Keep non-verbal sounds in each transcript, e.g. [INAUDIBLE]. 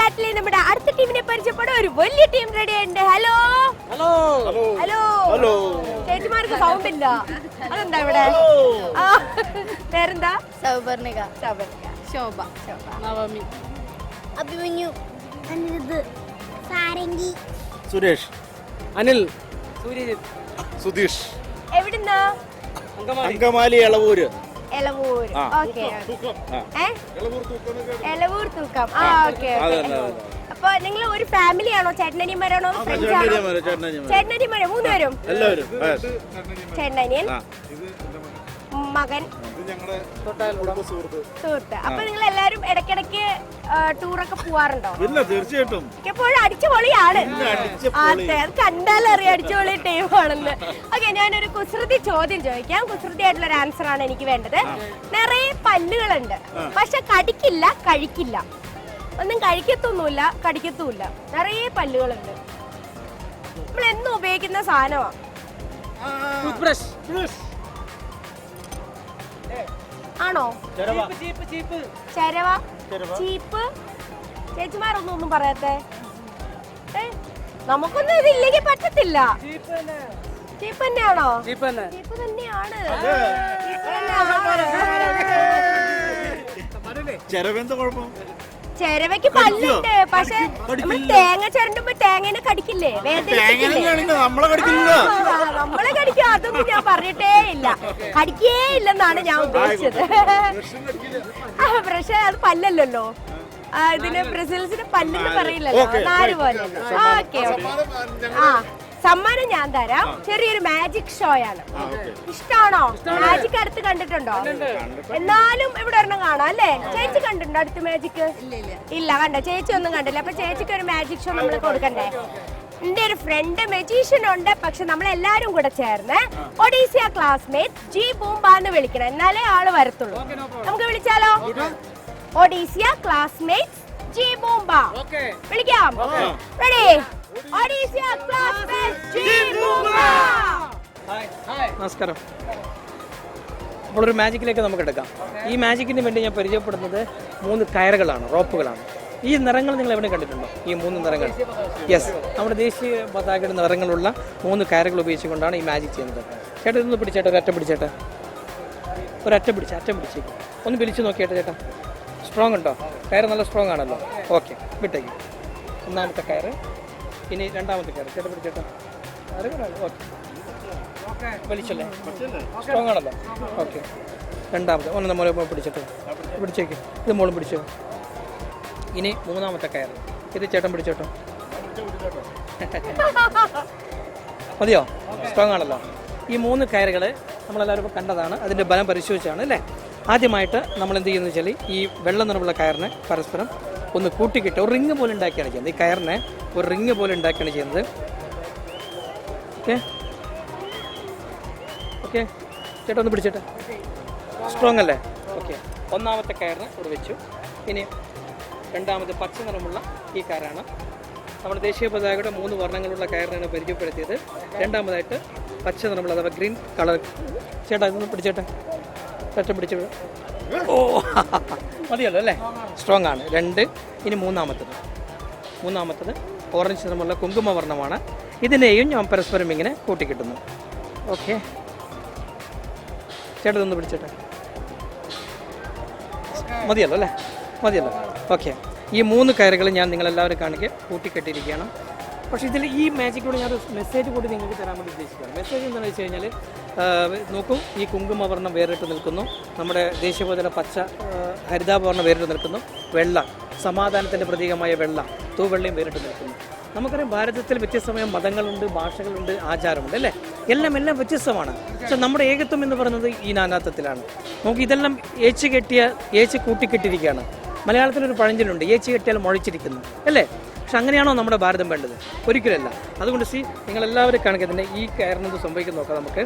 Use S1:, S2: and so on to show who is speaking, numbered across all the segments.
S1: സാറ്റിലെ നമ്മുടെ അടുത്ത ടീമിനെ പരിചയപ്പെടാൻ ഒരു വലിയ ടീം റെഡി ഉണ്ട് ഹലോ.
S2: ഹലോ.
S1: ഹലോ.
S2: ഹലോ.
S1: ചേച്ചിമാർക്ക് സൗണ്ട് ഇല്ല. അതെന്താ ഇവിടെ? പേരെന്താ?
S3: സൗപർണിക
S1: സൗപർണിക
S3: ശോഭ.
S1: ശോഭ.
S3: നവമി.
S4: അഭിമന്യു. അനിരുദ്ധ് സാരംഗി.
S2: സുരേഷ്. അനിൽ. സുധീഷ്.
S1: എവിടുന്നാ?
S2: അങ്കമാലി എളവൂര്.
S1: എലവൂർ. ഓക്കെ. എലവൂർ തൂക്കം ആ ഓക്കെ. അപ്പൊ നിങ്ങൾ ഒരു ഫാമിലി ആണോ? ചേട്ടനനിയന്മാരാണോ? ഫ്രണ്ട്സ് ആണോ. ചേട്ടനനിയന്മാരെ. മൂന്നുപേരും. ചേട്ടനനിയൻ. മകൻ സുഹൃത്ത്. അപ്പൊ നിങ്ങൾ എല്ലാരും ഇടക്കിടക്ക് ടൂറൊക്കെ പോവാറുണ്ടോ?
S2: തീർച്ചയായിട്ടും.
S1: എപ്പോഴും അടിച്ചുപൊളിയാണ്. അതെ അത് കണ്ടാലറിയാം അടിച്ചുപൊളി ആണെന്ന് ഓക്കെ ഞാനൊരു കുസൃതി ചോദ്യം ചോദിക്കാം. കുസൃതി ആയിട്ടുള്ള ഒരു ആൻസർ ആണ് എനിക്ക് വേണ്ടത്. നിറയെ പല്ലുകളുണ്ട്. പക്ഷെ കടിക്കില്ല കഴിക്കില്ല. ഒന്നും കഴിക്കത്തൊന്നുമില്ല കടിക്കത്തുമില്ല. നിറയെ പല്ലുകളുണ്ട്. നമ്മൾ എന്നും ഉപയോഗിക്കുന്ന സാധനമാണ് ആണോ?
S2: ചെരവ.
S1: ചരവ
S2: ചെരവ.
S1: ചീപ്പ്. ചേച്ചിമാരൊന്നും ഒന്നും പറയാത്തെ? ഏ? നമുക്കൊന്നും ഇതില്ലെങ്കിൽ പറ്റത്തില്ല. ചീപ്പ് തന്നെയാണോ? ചീപ്പ് തന്നെയാണ്. ചീപ്പ് തന്നെയാണ്.
S2: ചെരവെന്താ കുഴപ്പം?
S1: ചെരവയ്ക്ക് പല്ലുണ്ട്. പക്ഷെ നമ്മൾ തേങ്ങ ചിരണ്ടുമ്പോ തേങ്ങനെ കടിക്കില്ലേ?
S2: നമ്മളെ കടിക്കില്ല.
S1: ആ, നമ്മളെ കടിക്കുക അതൊന്നും ഞാൻ പറഞ്ഞിട്ടേ ഇല്ല. കടിക്കേ ഇല്ലെന്നാണ് ഞാൻ ഉദ്ദേശിച്ചത്. പക്ഷെ അത് പല്ലല്ലോ ഇതിന് ബ്രസീൽസിന് പല്ലെന്ന് പറയില്ലല്ലോ. നാല്. പോലെ. ഓക്കെ. ആ. സമ്മാനം ഞാൻ തരാം. ചെറിയൊരു മാജിക് ഷോ ആണ്. ഇഷ്ടാണോ? മാജിക് അടുത്ത് കണ്ടിട്ടുണ്ടോ? എന്നാലും ഇവിടെ ഒരെണ്ണം കാണാം അല്ലേ? ചേച്ചി കണ്ടിട്ടുണ്ടോ അടുത്ത് മാജിക് ഇല്ല കണ്ട? ചേച്ചി ഒന്നും കണ്ടില്ല. അപ്പൊ ചേച്ചിക്ക് ഒരു മാജിക് ഷോ നമ്മൾ കൊടുക്കണ്ടേ? എന്റെ ഒരു ഫ്രണ്ട് മെജീഷ്യൻ ഉണ്ട്. പക്ഷെ നമ്മൾ എല്ലാരും കൂടെ ചേർന്ന് ഒഡീസിയ ക്ലാസ്മേറ്റ് ജി ബൂംബ എന്ന് വിളിക്കണം. എന്നാലേ ആൾ വരത്തുള്ളൂ. നമുക്ക് വിളിച്ചാലോ? ഒഡീസിയ ക്ലാസ്മേറ്റ് ജി ബൂംബ വിളിക്കാം. റെഡി ഒഡീസിയ ക്ലാസ്മേറ്റ് ജി ബൂംബ
S5: നമസ്കാരം. അപ്പോൾ ഒരു മാജിക്കിലേക്ക് നമുക്ക് എടുക്കാം. ഈ മാജിക്കിന് വേണ്ടി ഞാൻ പരിചയപ്പെടുന്നത് മൂന്ന് കയറുകളാണ് റോപ്പുകളാണ്. ഈ നിറങ്ങൾ നിങ്ങൾ എവിടെ കണ്ടിട്ടുണ്ടോ? ഈ മൂന്ന് നിറങ്ങൾ. യെസ് നമ്മുടെ ദേശീയ പതാകയുടെ നിറങ്ങളുള്ള മൂന്ന് കയറുകൾ ഉപയോഗിച്ചുകൊണ്ടാണ് ഈ മാജിക് ചെയ്യുന്നത്. ചേട്ടൻ ഇതൊന്ന് പിടിച്ചേട്ടാ. ഒരറ്റ പിടിച്ചേട്ടാ. ഒരറ്റ പിടിച്ച അറ്റം പിടിച്ചേക്കും ഒന്ന് പിടിച്ച് നോക്കിയേട്ടാ ചേട്ടാ. സ്ട്രോങ് ഉണ്ടോ? കയർ നല്ല സ്ട്രോങ് ആണല്ലോ. ഓക്കെ വിട്ടേക്ക്. ഒന്നാമത്തെ കയർ ഇനി രണ്ടാമത്തെ കയറ്. ചേട്ടൻ പിടിച്ചേട്ടാ ഓക്കെ വലിച്ചല്ലേ? സ്ട്രോങ് ആണല്ലോ. ഓക്കെ രണ്ടാമത്തെ. ഒന്ന് നമ്മൾ പിടിച്ചിട്ട്. പിടിച്ചേക്ക്. ഇത് മോളും പിടിച്ചോ? ഇനി മൂന്നാമത്തെ കയർ ഇത് ചേട്ടൻ പിടിച്ചോട്ടോ [LAUGHS] മതിയോ? സ്ട്രോങ് ആണല്ലോ. ഈ മൂന്ന് കയറുകൾ നമ്മളെല്ലാവരും കണ്ടതാണ്. അതിന്റെ ബലം പരിശോധിച്ചാണ് അല്ലേ? ആദ്യമായിട്ട് നമ്മൾ എന്ത് ചെയ്യുന്നത് വെച്ചാൽ ഈ വെള്ള നിറമുള്ള കയറിനെ പരസ്പരം ഒന്ന് കൂട്ടിക്കിട്ട് ഒരു റിങ് പോലെ ഉണ്ടാക്കിയാണ് ചെയ്യുന്നത്. ഈ കയറിനെ ഒരു റിങ് പോലെ ഉണ്ടാക്കിയാണ് ചെയ്യുന്നത്. ഓക്കെ? ഓക്കെ? ചേട്ടാ ഒന്ന് പിടിച്ചേട്ടെ. സ്ട്രോങ് അല്ലേ? ഓക്കെ. ഒന്നാമത്തെ കയറിന് ഇവിടെ വെച്ചു. ഇനി രണ്ടാമത് പച്ച നിറമുള്ള ഈ കയറാണ്. നമ്മുടെ ദേശീയ പതാകയുടെ മൂന്ന് വർണങ്ങളുള്ള കയറിനാണ് പരിചയപ്പെടുത്തിയത്. രണ്ടാമതായിട്ട് പച്ച നിറമുള്ള അഥവാ ഗ്രീൻ കളർ. ചേട്ടാ ഇതൊന്ന് പിടിച്ചേട്ടെ. ഒറ്റ പിടിച്ച് ഓ. മതിയല്ലോ അല്ലേ? സ്ട്രോങ് ആണ്. രണ്ട് ഇനി മൂന്നാമത്തത്. മൂന്നാമത്തത് ഓറഞ്ച് നിറമുള്ള കുങ്കുമവർണമാണ്. ഇതിനെയും ഞാൻ പരസ്പരം ഇങ്ങനെ കൂട്ടിക്കിട്ടുന്നു. ഓക്കെ ചേട്ടൻ ഒന്ന് പിടിച്ചേട്ടെ. മതിയല്ലോ അല്ലേ? മതിയല്ലോ. ഓക്കെ ഈ മൂന്ന് കയറുകൾ ഞാൻ നിങ്ങളെല്ലാവരും കാണിക്കുക കൂട്ടിക്കെട്ടിയിരിക്കുകയാണ് പക്ഷേ ഇതിൽ ഈ മാജിക്കിലൂടെ ഞാൻ ഒരു മെസ്സേജ് കൂടി നിങ്ങൾക്ക് തരാൻ വേണ്ടി ഉദ്ദേശിക്കുകയാണ്. മെസ്സേജ് എന്താണെന്ന് വെച്ച് കഴിഞ്ഞാൽ നോക്കൂ ഈ കുങ്കുമവർണം വേറിട്ട് നിൽക്കുന്നു. നമ്മുടെ ദേശീയപോതല പച്ച ഹരിതാഭവർണം വേറിട്ട് നിൽക്കുന്നു. വെള്ള സമാധാനത്തിന്റെ പ്രതീകമായ വെള്ള തൂവെള്ളയും വേറിട്ട് നിൽക്കുന്നു. നമുക്കറിയാം ഭാരതത്തിൽ വ്യത്യസ്തമായ മതങ്ങളുണ്ട് ഭാഷകളുണ്ട് ആചാരമുണ്ട് അല്ലേ? എല്ലാം എല്ലാം വ്യത്യസ്തമാണ്. പക്ഷെ നമ്മുടെ ഏകത്വം എന്ന് പറയുന്നത് ഈ നാനാത്വത്തിലാണ്. നമുക്ക് ഇതെല്ലാം ഏച്ച് കെട്ടിയ ഏച്ച് കൂട്ടിക്കെട്ടിരിക്കുകയാണ്. മലയാളത്തിലൊരു പഴഞ്ചൊല്ലുണ്ട് ഏച്ച് കെട്ടിയാൽ മുഴച്ചിരിക്കുന്നു അല്ലേ? പക്ഷെ അങ്ങനെയാണോ നമ്മുടെ ഭാരതം വേണ്ടത്? ഒരിക്കലല്ല. അതുകൊണ്ട് സി നിങ്ങളെല്ലാവരും കാണിക്കുന്നതിന്റെ ഈ കാരണം സംഭവിക്കുന്ന നോക്കാം നമുക്ക്.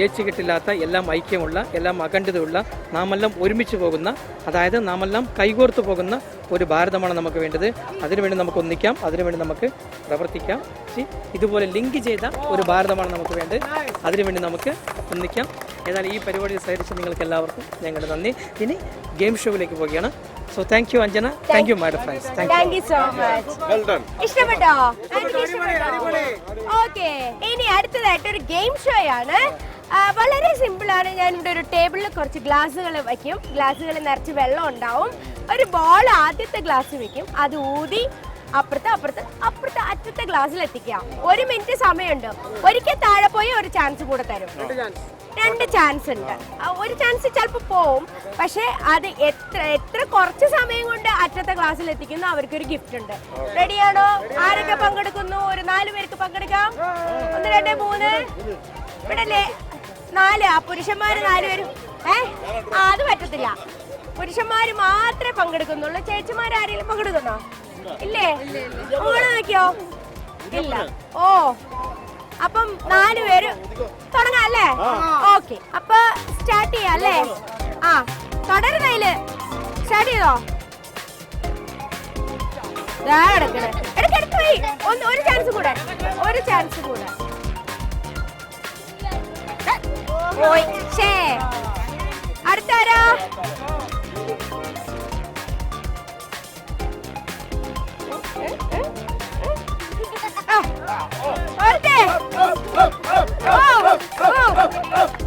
S5: ഏച്ചു കെട്ടില്ലാത്ത എല്ലാം ഐക്യമുള്ള എല്ലാം അഖണ്ഡിതയുള്ള നാമെല്ലാം ഒരുമിച്ച് പോകുന്ന അതായത് നാമെല്ലാം കൈകോർത്ത് പോകുന്ന ഒരു ഭാരതമാണ് നമുക്ക് വേണ്ടത്. അതിനുവേണ്ടി നമുക്ക് ഒന്നിക്കാം അതിനുവേണ്ടി നമുക്ക് പ്രവർത്തിക്കാം. സി ഇതുപോലെ ലിങ്ക് ചെയ്ത ഒരു ഭാരതമാണ് നമുക്ക് വേണ്ടത്. അതിനുവേണ്ടി നമുക്ക് ഒന്നിക്കാം. ഏതായാലും ഈ പരിപാടി സഹകരിച്ച നിങ്ങൾക്ക് എല്ലാവർക്കും ഞങ്ങളുടെ നന്ദി. ഇനി ഗെയിം ഷോയിലേക്ക് പോവുകയാണ്. So thank you Anjana thank you madam friends thank you
S1: so much
S2: well done
S1: ഇഷ്ടപ്പെട്ടോ? ഓക്കെ. ഇനി അടുത്തതായിട്ട് ഒരു ഗെയിം ഷോ ആണ്. വളരെ സിമ്പിൾ ആണ്. ഞാൻ ഇവിടെ ഒരു ടേബിളിൽ കുറച്ച് ഗ്ലാസ്സുകൾ വയ്ക്കും ഗ്ലാസ്സുകൾ നിറച്ച് വെള്ളം ഉണ്ടാവും. ഒരു ബോൾ ആദ്യത്തെ ഗ്ലാസ് വെക്കും. അത് ഊതി അപ്പുറത്ത് അപ്പുറത്ത് അപ്പുറത്ത് അറ്റത്തെ ഗ്ലാസ്സിൽ എത്തിക്കുക. ഒരു മിനിറ്റ് സമയമുണ്ട്. ഒരിക്കൽ താഴെ പോയി ഒരു ചാൻസ് കൂടെ തരും. രണ്ട് ചാൻസ് ഉണ്ട്. ഒരു ചാൻസ് ചിലപ്പോൾ പോവും. പക്ഷെ അത് എത്ര എത്ര കുറച്ച് സമയം കൊണ്ട് അറ്റത്തെ ക്ലാസ്സിൽ എത്തിക്കുന്നു അവർക്കൊരു ഗിഫ്റ്റ് ഉണ്ട്. റെഡിയാണോ ആരൊക്കെ പങ്കെടുക്കുന്നു? ഒരു നാല് പേർക്ക് പങ്കെടുക്കാം. ഒന്ന് രണ്ട് മൂന്ന്. ഇവിടെ അല്ലേ നാല്. ആ പുരുഷന്മാര് നാല് പേരും. ഏ? അത് പറ്റത്തില്ല. പുരുഷന്മാര് മാത്രമേ പങ്കെടുക്കുന്നുള്ളൂ. ചേച്ചിമാർ ആരെങ്കിലും പങ്കെടുക്കുന്നോ? ഇല്ലേ? ഓണം നോക്കിയോ? ഇല്ല. ഓ. അപ്പം നാല് പേര് തുടങ്ങാം അല്ലേ? ഓക്കെ. അപ്പൊ സ്റ്റാർട്ട് ചെയ്യാം അല്ലേ? ആ. തുടരുന്നതിൽ സ്റ്റാർട്ട് ചെയ്തോ. ഒന്ന് ഒരു ചാൻസ് കൂടെ. ഒരു ചാൻസ് കൂടെ. പോയി. ഷേ അടുത്താരോ? ഓ, ഓ. താഴെ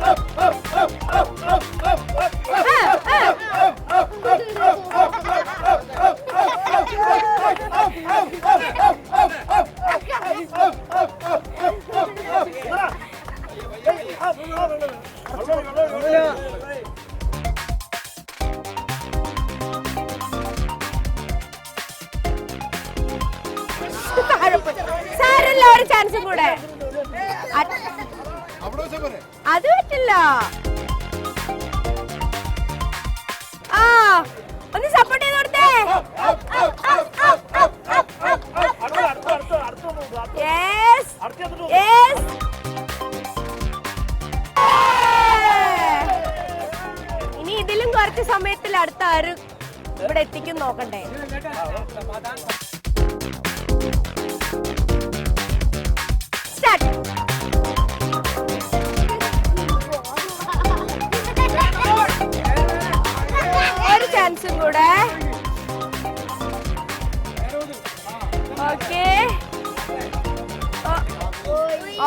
S1: അത് പറ്റില്ല. ആ ഒന്ന് സപ്പോർട്ട് ചെയ്ത് കൊടുത്തേ. യെസ് യെസ് ഇനി ഇതിലും കുറച്ച് സമയത്തിൽ അടുത്ത ആരും ഇവിടെ എത്തിക്കും നോക്കണ്ടേ? കൂടെ ഓക്കെ.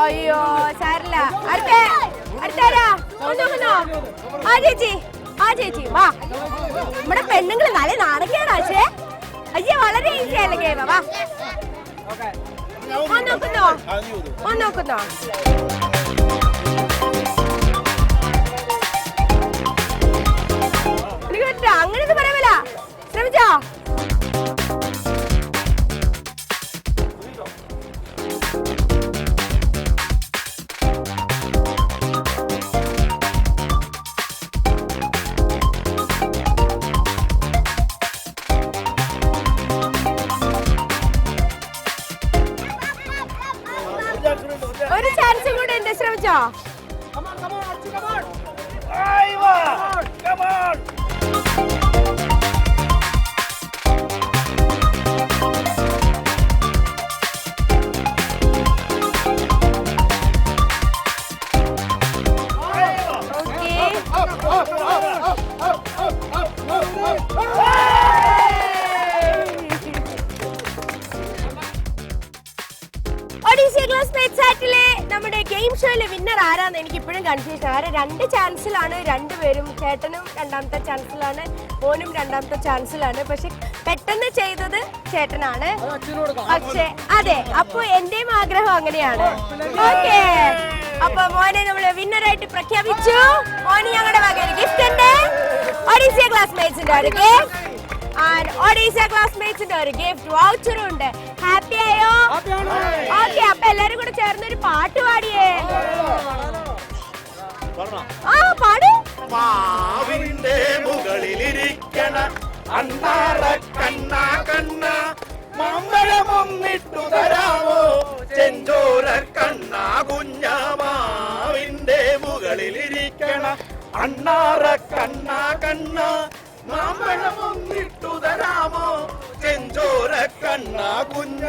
S1: അയ്യോ സാരില്ല അടുത്ത അടുത്താരാ. ഒന്ന് ആ ചേച്ചി. ആ ചേച്ചി. വാ. നമ്മുടെ പെണ്ണുങ്ങൾ നല്ല പക്ഷേ. അയ്യോ വളരെ ഈസി ആയല്ലേ ഗെയിം വാ. ഒന്ന് നോക്കുന്നോ? ഒന്ന് നോക്കുന്നോ എനിക്ക് പറ്റില്ല അങ്ങനെയൊന്നും പറയാമല്ല ശ്രമിച്ചോ Come on. Come on. Come okay ആരാന്ന് എനിക്ക് ഇപ്പോഴും കൺഫ്യൂഷൻ ആരെ? രണ്ട് ചാൻസിലാണ് രണ്ടുപേരും. ചേട്ടനും രണ്ടാമത്തെ ചാൻസിലാണ് മോനും രണ്ടാമത്തെ ചാൻസിലാണ് പക്ഷെ പെട്ടെന്ന് ചെയ്തത് ചേട്ടനാണ്. പക്ഷെ അതെ അപ്പൊ എന്റെയും ആഗ്രഹം അങ്ങനെയാണ്. ഓക്കെ. അപ്പൊ മോനെ നമ്മൾ വിന്നറായിട്ട് പ്രഖ്യാപിച്ചു. മോന് ഞങ്ങളുടെ വക ഗിഫ്റ്റ് ഉണ്ട്. ഒഡീസിയ ക്ലാസ്മേറ്റ്സിന്റെ ഒരു ഗിഫ്റ്റ് ആൻഡ് ഒഡീസിയ ക്ലാസ്മേറ്റ്സിന്റെ ഒരു ഗിഫ്റ്റ് വൗച്ചറും ഉണ്ട്. ഹാപ്പി ആയോ? ഓക്കെ അപ്പൊ എല്ലാരും കൂടെ ചേർന്ന് ഒരു പാട്ട് പാടിയേ. ആ പാട്.
S2: മാവിന്റെ മുകളിലിരിക്കണ അണ്ണാറ കണ്ണ കണ്ണ. മമ്പഴമൊന്നിട്ടു തരാമോ? ചെഞ്ചോര കണ്ണ കുഞ്ഞമാവിന്റെ മുകളിലിരിക്കണ അണ്ണാറ കണ്ണ കണ്ണ. മാമ്പഴമൊന്നിട്ടു തരാമോ? ചെഞ്ചോര കണ്ണാ കുഞ്ഞ.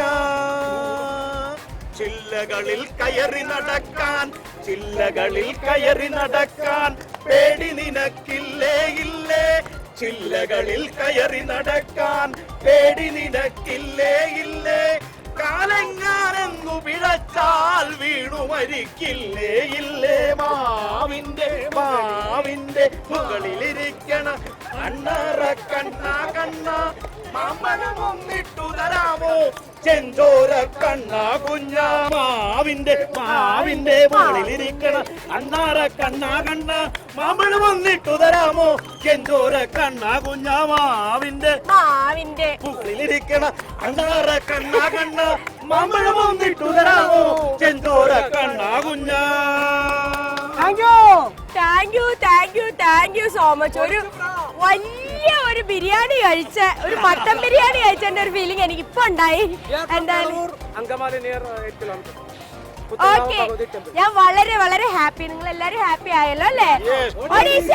S2: ചില്ലകളിൽ കയറി നടക്കാൻ ചില്ലകളിൽ കയറി നടക്കാൻ പേടി നിനക്കില്ലേ ഇല്ലേ? ചില്ലകളിൽ കയറി നടക്കാൻ പേടി നിനക്കില്ലേ ഇല്ലേ? കാലങ്ങാനെന്നു പിഴച്ചാൽ വീണു മരിക്കില്ലേ? ഇല്ലേ മാവിന്റെ മാവിന്റെ മുകളിലിരിക്കണ കണ്ണറ കണ്ണ കണ്ണ. മാമ്പഴമൊന്നിട്ടു തരാമോ? ചെഞ്ചോര കണ്ണ കുഞ്ഞ. മാവിന്റെ മാവിന്റെ മുകളിലിരിക്കണ അണ്ണാറ കണ്ണ കണ്ണ. മാമ്പഴം വന്നിട്ടു തരാമോ? ചെഞ്ചോര കണ്ണ കുഞ്ഞ മാവിന്റെ.
S1: മാവിന്റെ.
S2: മുകളിലിരിക്കണ അണ്ണാറ കണ്ണ കണ്ണ. മാമ്പഴം വന്നിട്ടു തരാമോ? ചെഞ്ചോര കണ്ണ കുഞ്ഞ.
S1: Thank you. Thank you. Thank you so much ഒരു വലിയ ഒരു ബിരിയാണി കഴിച്ച ഒരു മട്ടൻ ബിരിയാണി കഴിച്ചതിന്റെ ഒരു ഫീലിംഗ് എനിക്ക് ഇപ്പൊ ഉണ്ടായി എന്തായാലും ഓക്കെ ഞാൻ വളരെ വളരെ ഹാപ്പി നിങ്ങൾ എല്ലാരും ഹാപ്പി ആയല്ലോ അല്ലേ? ഒഡീഷ.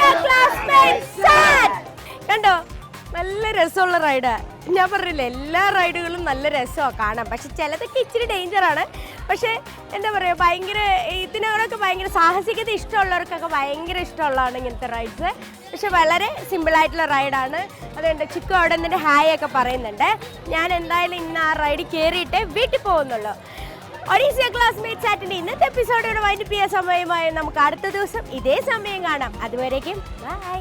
S1: കണ്ടോ? നല്ല രസമുള്ള റൈഡ് ഞാൻ പറഞ്ഞില്ലേ എല്ലാ റൈഡുകളും നല്ല രസമാണ് കാണാം പക്ഷെ ചിലതൊക്കെ ഇച്ചിരി ഡേഞ്ചർ ആണ്. പക്ഷെ എന്താ പറയുക ഭയങ്കര ഇതിനോടൊക്കെ ഭയങ്കര സാഹസികത ഇഷ്ടമുള്ളവർക്കൊക്കെ ഭയങ്കര ഇഷ്ടമുള്ളതാണ് ഇങ്ങനത്തെ റൈഡ്സ് പക്ഷെ വളരെ സിമ്പിളായിട്ടുള്ള റൈഡാണ് അതുകൊണ്ട് ചിക്കു അവിടെ നിന്നിട്ട് ഹായ് ഒക്കെ പറയുന്നുണ്ട്. ഞാൻ എന്തായാലും ഇന്ന് ആ റൈഡ് കയറിയിട്ട് വീട്ടിൽ പോകുന്നുള്ളൂ. ഒഡീസിയ ക്ലാസ്മേറ്റ് ചാറ്റിന്റെ ഇന്നത്തെ എപ്പിസോഡോട് വൈൻഡപ്പ് ചെയ്യാൻ സമയമായി. നമുക്ക് അടുത്ത ദിവസം ഇതേ സമയം കാണാം. അതുവരേക്കും ബൈ